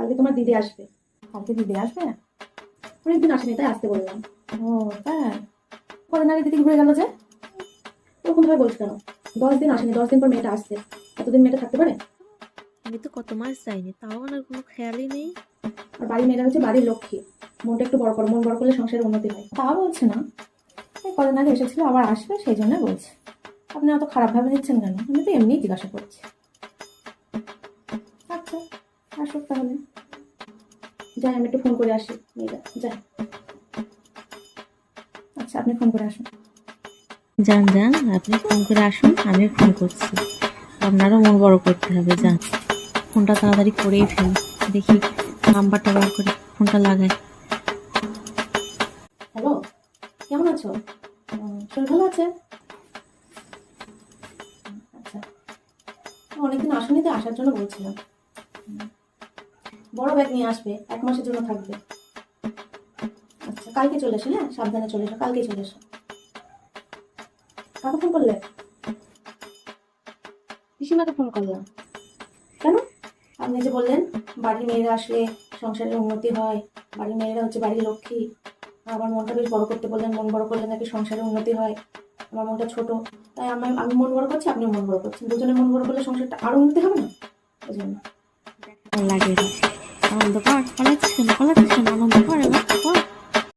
কালকে তোমার দিদি আসবে। কালকে দিদি আসবে? অনেকদিন আসেনি তাই আসতে বললাম। ও তাই? কদিন আগে দিদি ঘুরে গেল যে? ওরকম ভাবে বলছো কেন? দশ দিন আসেনি দশ দিন পর মেয়েটা আসছে। এতদিন মেয়েটা থাকতে পারে? আমি তো কত মাস যাইনি তাও আমার কোনো খেয়ালই নেই। আর বাড়ির মেয়েরা হচ্ছে বাড়ির লক্ষ্মী। মনটা একটু বড় করো মন বড় করলে সংসারের উন্নতি হয়। তা বলছে না? এই কদিন আগে এসেছিল আবার আসবে সেই জন্য বলছে। আপনি অত খারাপ ভাবে দিচ্ছেন কেন? আমি তো এমনিই জিজ্ঞাসা করছি। আসুক তাহলে। যাই আমি একটু ফোন করে আসি। যাই। আচ্ছা আপনি ফোন করে আসুন। যান যান আপনি ফোন করে আসুন আমি ফোন করছি। আপনারও মন বড় করতে হবে যান ফোনটা তাড়াতাড়ি করেই ফেলি। দেখি নাম্বারটা বার করে ফোনটা লাগাই। হ্যালো কেমন আছো? শরীর ভালো আছে? আচ্ছা। অনেকদিন আসেনি তো আসার জন্য বলছিলাম। বড় ব্যাগ নিয়ে আসবে এক মাসের জন্য থাকবে। আচ্ছা কালকে চলে এসো হ্যাঁ? সাবধানে চলে এসো কালকে চলে এসো। কাকে ফোন করলে? পিসিমাকে ফোন করলাম। কেন? আপনি যে বললেন বাড়ির মেয়েরা আসলে সংসারের উন্নতি হয় বাড়ির মেয়েরা হচ্ছে বাড়ির লক্ষ্মী। আমার মনটা বেশ বড় করতে বললেন মন বড় করলে নাকি সংসারের উন্নতি হয়। আমার মনটা ছোট। তাই আমি আমি মন বড় করছি আপনিও মন বড় করছেন। দুজনে মন বড় করলে সংসারটা আরও উন্নতি হবে না? ওই জন্য। লাগে। আনন্দ কর পালাচ্ছিস কেন পালাচ্ছিস কেন আনন্দ কর এবার কর